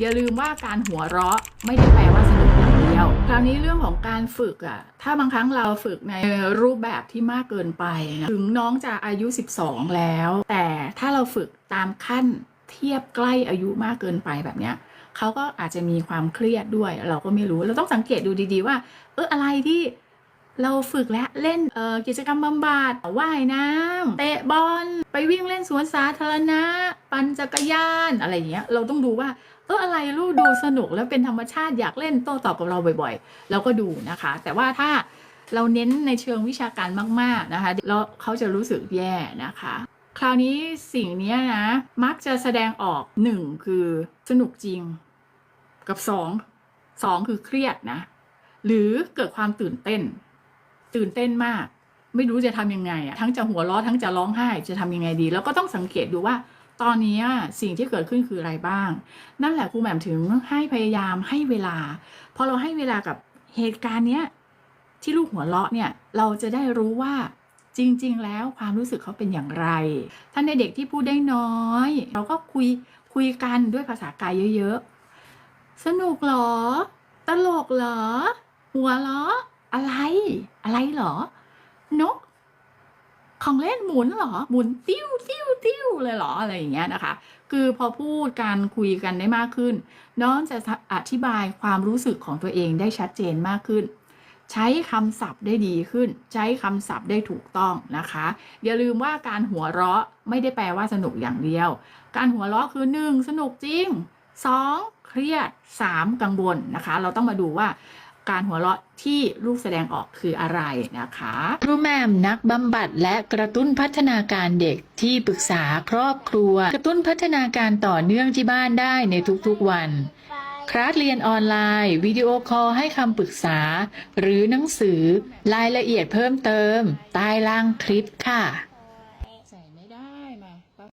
อย่าลืมว่าการหัวเราะไม่ได้แปลว่าสนุกอย่างเดียว คราวนี้เรื่องของการฝึกอะถ้าบางครั้งเราฝึกในรูปแบบที่มากเกินไปนะถึงน้องจะอายุ 12 แล้ว แต่ถ้าเราฝึกตามขั้นเทียบใกล้อายุมากเกินไปแบบเนี้ยเขาก็อาจจะมีความเครียดด้วย เราก็ไม่รู้เราต้องสังเกตดูดีๆว่า เอออะไรที่เราฝึกและเล่นกิจกรรมบำบัดว่ายน้ำเตะบอลไปวิ่งเล่นสวนสาธารณะ ปั่นจักรยานอะไรอย่างเงี้ย เราต้องดูว่า เอออะไรลูกดูสนุกแล้วเป็นธรรมชาติอยากเล่นโต้ตอบกับเราบ่อยๆ เราก็ดูนะคะ แต่ว่าถ้าเราเน้นในเชิงวิชาการมาก ๆนะคะแล้วเขาจะรู้สึกแย่นะคะ คราวนี้สิ่งเนี้ยนะ มักจะแสดงออกหนึ่งคือสนุกจริง กับสองสองคือเครียดนะ หรือเกิดความตื่นเต้น ตื่นเต้นมาก ไม่รู้จะทำยังไงอะทั้งจะหัวเราะทั้งจะร้องไห้จะทำยังไงดี แล้วก็ต้องสังเกตดูว่า ตอนนี้สิ่งที่เกิดขึ้นคืออะไรบ้าง นั่นแหละครูแหม่มถึงให้พยายามให้เวลาพอเราให้เวลากับเหตุการณ์เนี้ยที่ลูกหัวเราะเนี่ยเราจะได้รู้ว่าจริง ๆ แล้วความรู้สึกเขาเป็นอย่างไร ท่านในเด็กที่พูดได้น้อย เราก็คุยคุยกันด้วยภาษากายเยอะ ๆ สนุกเหรอ ตลกเหรอ หัวเราะอะไร อะไรเหรอ นก ของเล่นหมุนเหรอ หมุนติ้วติ้ว ติ้วเลยเหรออะไรอย่างเงี้ยนะคะ คือพอพูดการคุยกันได้มากขึ้น น้องจะอธิบายความรู้สึกของตัวเองได้ชัดเจนมากขึ้น ใช้คำศัพท์ได้ดีขึ้น ใช้คำศัพท์ได้ถูกต้องนะคะ อย่าลืมว่าการหัวเราะไม่ได้แปลว่าสนุกอย่างเดียว การหัวเราะคือ 1. สนุกจริง 2. เครียด 3. กังวลนะคะ เราต้องมาดูว่า การหัวเราะที่ลูกแสดงออกคืออะไรนะคะครูแม่มนักบำบัดและกระตุ้นพัฒนาการเด็กที่ปรึกษาครอบครัว กระตุ้นพัฒนาการต่อเนื่องที่บ้านได้ในทุกๆวันคลาสเรียนออนไลน์ วิดีโอคอลให้คำปรึกษา หรือหนังสือรายละเอียดเพิ่มเติมใต้ล่างคลิปค่ะ